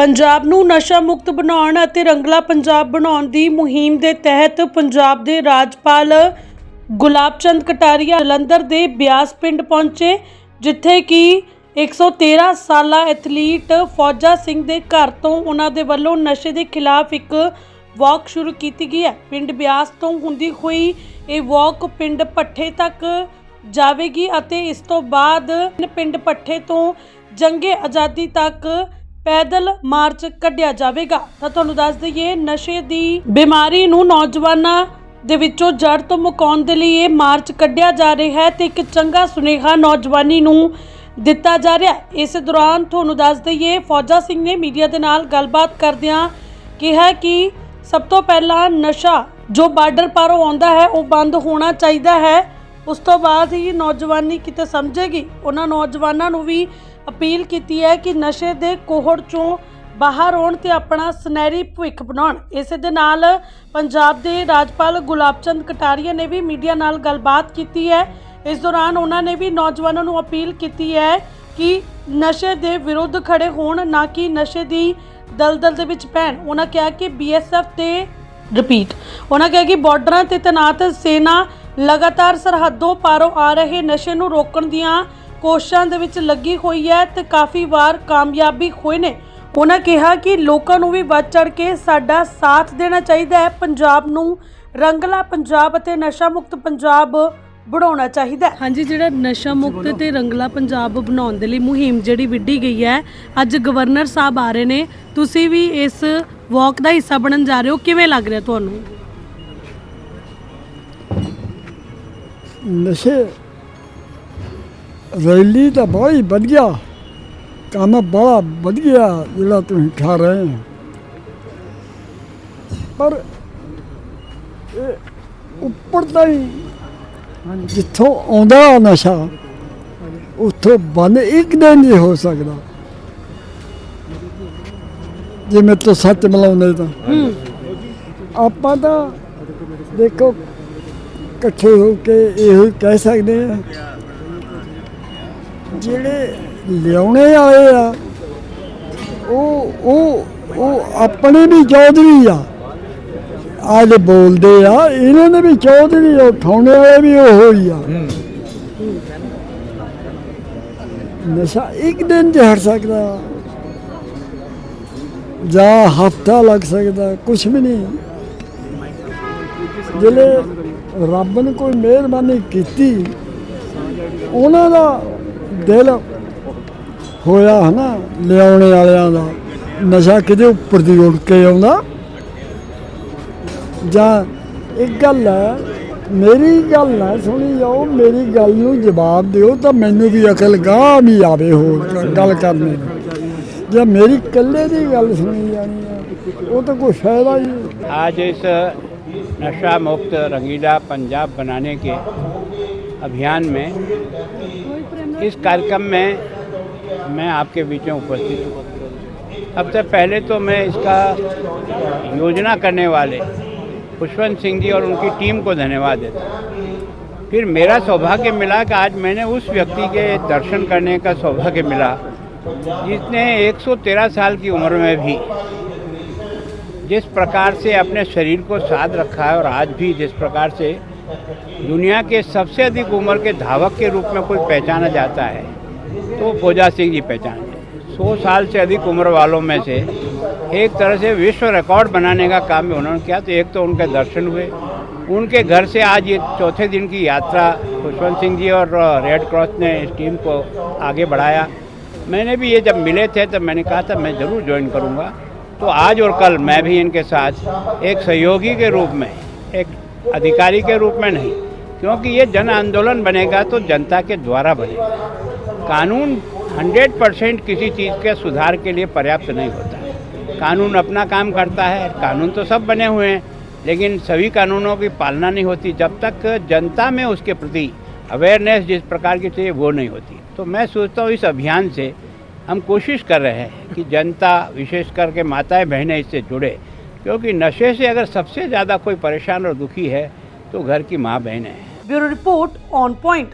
ਪੰਜਾਬ ਨੂੰ ਨਸ਼ਾ ਮੁਕਤ ਬਣਾਉਣ ਅਤੇ ਰੰਗਲਾ ਪੰਜਾਬ ਬਣਾਉਣ ਦੀ ਮੁਹਿੰਮ ਦੇ ਤਹਿਤ ਪੰਜਾਬ ਦੇ ਰਾਜਪਾਲ ਗੁਲਾਬ ਚੰਦ ਕਟਾਰੀਆ ਜਲੰਧਰ ਦੇ ਬਿਆਸ ਪਿੰਡ ਪਹੁੰਚੇ, ਜਿੱਥੇ ਕਿ 113 ਸਾਲਾ ਐਥਲੀਟ ਫੌਜਾ ਸਿੰਘ ਦੇ ਘਰ ਤੋਂ ਉਹਨਾਂ ਦੇ ਵੱਲੋਂ ਨਸ਼ੇ ਦੇ ਖਿਲਾਫ ਇੱਕ ਵਾਕ ਸ਼ੁਰੂ ਕੀਤੀ ਗਈ ਹੈ। ਪਿੰਡ ਬਿਆਸ ਤੋਂ ਹੁੰਦੀ ਹੋਈ ਇਹ ਵਾਕ ਪਿੰਡ ਪੱਠੇ ਤੱਕ ਜਾਵੇਗੀ ਅਤੇ ਇਸ ਤੋਂ ਬਾਅਦ ਪਿੰਡ ਪੱਠੇ ਤੋਂ ਜੰਗੇ ਆਜ਼ਾਦੀ ਤੱਕ ਪੈਦਲ ਮਾਰਚ ਕੱਢਿਆ ਜਾਵੇਗਾ। ਤਾਂ ਤੁਹਾਨੂੰ ਦੱਸ ਦਈਏ, ਨਸ਼ੇ ਦੀ ਬਿਮਾਰੀ ਨੂੰ ਨੌਜਵਾਨਾਂ ਦੇ ਵਿੱਚੋਂ ਜੜ ਤੋਂ ਮੁਕਾਉਣ ਦੇ ਲਈ ਇਹ ਮਾਰਚ ਕੱਢਿਆ ਜਾ ਰਿਹਾ ਹੈ ਤੇ ਇੱਕ ਚੰਗਾ ਸੁਨੇਹਾ ਨੌਜਵਾਨੀ ਨੂੰ ਦਿੱਤਾ ਜਾ ਰਿਹਾ ਹੈ। ਇਸ ਦੌਰਾਨ ਤੁਹਾਨੂੰ ਦੱਸ ਦਈਏ, ਫੌਜਾ ਸਿੰਘ ਨੇ ਮੀਡੀਆ ਦੇ ਨਾਲ ਗੱਲਬਾਤ ਕਰਦਿਆਂ ਕਿਹਾ ਕਿ ਸਭ ਤੋਂ ਪਹਿਲਾਂ ਨਸ਼ਾ ਜੋ ਬਾਰਡਰ ਪਾਰੋਂ ਆਉਂਦਾ ਹੈ, ਉਹ ਬੰਦ ਹੋਣਾ ਚਾਹੀਦਾ ਹੈ। ਉਸ ਤੋਂ ਬਾਅਦ ਹੀ ਨੌਜਵਾਨੀ ਕਿਤੇ ਸਮਝੇਗੀ। ਉਹਨਾਂ ਨੌਜਵਾਨਾਂ ਨੂੰ ਵੀ ਅਪੀਲ ਕੀਤੀ ਹੈ ਕਿ ਨਸ਼ੇ ਦੇ ਕੋਹੜ ਚੋਂ ਬਾਹਰ ਆਉਣ ਤੇ ਆਪਣਾ ਸੁਨਹਿਰੀ ਭਵਿੱਖ ਬਣਾਉਣ। ਇਸੇ ਦੇ ਨਾਲ ਪੰਜਾਬ ਦੇ ਰਾਜਪਾਲ ਗੁਲਾਬ ਚੰਦ ਕਟਾਰੀਆ ਨੇ ਵੀ ਮੀਡੀਆ ਨਾਲ ਗੱਲਬਾਤ ਕੀਤੀ ਹੈ। ਇਸ ਦੌਰਾਨ ਉਹਨਾਂ ਨੇ ਵੀ ਨੌਜਵਾਨਾਂ ਨੂੰ ਅਪੀਲ ਕੀਤੀ ਹੈ ਕਿ ਨਸ਼ੇ ਦੇ ਵਿਰੁੱਧ ਖੜੇ ਹੋਣ, ਨਾ ਕਿ ਨਸ਼ੇ ਦੀ ਦਲਦਲ ਦੇ ਵਿੱਚ ਪੈਣ। ਉਹਨਾਂ ਕਿਹਾ ਕਿ ਬੀਐਸਐਫ ਤੇ ਰਿਪੀਟ ਉਹਨਾਂ ਕਿਹਾ ਕਿ ਬਾਰਡਰਾਂ ਤੇ ਤੈਨਾਤ ਸੈਨਾ ਲਗਾਤਾਰ ਸਰਹੱਦੋਂ ਪਾਰੋਂ ਆ ਰਹੇ ਨਸ਼ੇ ਨੂੰ ਰੋਕਣ ਦੀਆਂ ਕੋਸ਼ਿਸ਼ਾਂ ਦੇ ਵਿੱਚ ਲੱਗੀ ਹੋਈ ਹੈ ਤੇ ਕਾਫੀ ਵਾਰ ਕਾਮਯਾਬੀ ਹੋਏ ਨੇ। ਉਹਨਾਂ ਕਿਹਾ ਕਿ ਲੋਕਾਂ ਨੂੰ ਵੀ ਵੱਧ ਚੜ ਕੇ ਸਾਡਾ ਸਾਥ ਦੇਣਾ ਚਾਹੀਦਾ ਹੈ। ਪੰਜਾਬ ਨੂੰ ਰੰਗਲਾ ਪੰਜਾਬ ਅਤੇ ਨਸ਼ਾ ਮੁਕਤ ਪੰਜਾਬ ਬਣਾਉਣਾ ਚਾਹੀਦਾ ਹੈ। ਹਾਂਜੀ ਜਿਹੜਾ ਨਸ਼ਾ ਮੁਕਤ ਤੇ ਰੰਗਲਾ ਪੰਜਾਬ ਬਣਾਉਣ ਦੇ ਲਈ ਮੁਹਿੰਮ ਜਿਹੜੀ ਵਿੱਢੀ ਗਈ ਹੈ ਅੱਜ ਗਵਰਨਰ ਸਾਹਿਬ ਆ ਰਹੇ ਨੇ। ਤੁਸੀਂ ਵੀ ਇਸ ਵਾਕ ਦਾ ਹਿੱਸਾ ਬਣਨ ਜਾ ਰਹੇ ਹੋ। ਕਿਵੇਂ ਲੱਗ ਰਿਹਾ ਤੁਹਾਨੂੰ? ਨਸ਼ੇ ਰੈਲੀ ਤਾਂ ਬਹੁਤ ਹੀ ਵਧੀਆ ਕੰਮ ਬੜਾ ਵਧੀਆ ਜਿਹੜਾ ਤੁਸੀਂ ਖਾ ਰਹੇ ਹੋ। ਪਰ ਇਹ ਉੱਪਰ ਤਾਂ ਹੀ ਜਿੱਥੋਂ ਆਉਂਦਾ ਨਸ਼ਾ ਉੱਥੋਂ ਬੰਦ ਇੱਕ ਦਿਨ ਨਹੀਂ ਹੋ ਸਕਦਾ। ਜੇ ਮੇਰੇ ਤੋਂ ਸੱਚ ਮਿਲਾਉਂਦੇ ਤਾਂ। ਆਪਾਂ ਤਾਂ ਦੇਖੋ ਇਕੱਠੇ ਹੋ ਕੇ ਇਹੋ ਕਹਿ ਸਕਦੇ ਆ ਜਿਹੜੇ ਲਿਆਉਣੇ ਵਾਲੇ ਆ ਉਹ ਉਹ ਉਹ ਆਪਣੇ ਵੀ ਚੌਧਰੀ ਆ। ਆ ਜਿਹੜੇ ਬੋਲਦੇ ਆ ਇਹਨਾਂ ਦੇ ਵੀ ਚੌਧਰੀ ਉਠਾਉਣੇ ਵਾਲੇ ਵੀ ਉਹ ਹੀ ਆ। ਨਸ਼ਾ ਇੱਕ ਦਿਨ 'ਚ ਹਟ ਸਕਦਾ ਜਾਂ ਹਫਤਾ ਲੱਗ ਸਕਦਾ ਕੁਝ ਵੀ ਨਹੀਂ। ਜਿਹੜੇ ਰੱਬ ਨੇ ਕੋਈ ਮਿਹਰਬਾਨੀ ਕੀਤੀ ਉਹਨਾਂ ਦਾ ਦਿਲ ਹੋਇਆ ਹਨਾ ਲਿਆਉਣੇ ਵਾਲਿਆਂ ਦਾ ਨਸ਼ਾ ਕਿਤੇ ਉੱਪਰ ਦੀ ਉੱਡ ਕੇ ਆਉਂਦਾ ਜਾਂ ਇੱਕ ਗੱਲ ਹੈ ਮੇਰੀ ਗੱਲ ਨਾ ਸੁਣੀ ਜਾਓ ਮੇਰੀ ਗੱਲ ਨੂੰ ਜਵਾਬ ਦਿਓ ਤਾਂ ਮੈਨੂੰ ਵੀ ਅਕਲ ਗਾਹ ਵੀ ਆਵੇ ਹੋਰ ਗੱਲ ਕਰਨੇ ਦੀ ਜੇ ਮੇਰੀ ਇਕੱਲੇ ਦੀ ਗੱਲ ਸੁਣੀ ਜਾਣੀ ਹੈ ਉਹ ਤਾਂ ਕੋਈ ਫਾਇਦਾ ਹੀ ਨਹੀਂ आज इस नशा मुक्त रंगीला पंजाब बनाने के अभियान में इस कार्यक्रम में मैं आपके बीच में उपस्थित हूँ। सबसे पहले तो मैं इसका योजना करने वाले खुशवंत सिंह जी और उनकी टीम को धन्यवाद देता हूँ। फिर मेरा सौभाग्य मिला कि आज मैंने उस व्यक्ति के दर्शन करने का सौभाग्य मिला, जिसने 113 साल की उम्र में भी जिस प्रकार से अपने शरीर को साध रखा है और आज भी जिस प्रकार से दुनिया के सबसे अधिक उम्र के धावक के रूप में कोई पहचाना जाता है तो फौजा सिंह जी पहचाने सौ साल से अधिक उम्र वालों में से एक तरह से विश्व रिकॉर्ड बनाने का काम भी उन्होंने किया तो एक तो उनके दर्शन हुए। उनके घर से आज ये चौथे दिन की यात्रा खुशवंत सिंह जी और रेड क्रॉस ने इस टीम को आगे बढ़ाया। मैंने भी ये जब मिले थे, तब मैंने कहा था, मैं ज़रूर ज्वाइन करूँगा। तो आज और कल मैं भी इनके साथ एक सहयोगी के रूप में, एक अधिकारी के रूप में नहीं, क्योंकि ये जन आंदोलन बनेगा तो जनता के द्वारा बनेगा। कानून 100 परसेंट किसी चीज़ के सुधार के लिए पर्याप्त नहीं होता। कानून अपना काम करता है, कानून तो सब बने हुए हैं, लेकिन सभी कानूनों की पालना नहीं होती। जब तक जनता में उसके प्रति अवेयरनेस जिस प्रकार की चाहिए, वो नहीं होती। तो मैं सोचता हूँ इस अभियान से हम कोशिश कर रहे हैं कि जनता, विशेष करके माताएँ, बहनें इससे जुड़े। क्योंकि नशे से अगर सबसे ज़्यादा कोई परेशान और दुखी है तो घर की माँ बहन है ब्यूरो रिपोर्ट ऑन पॉइंट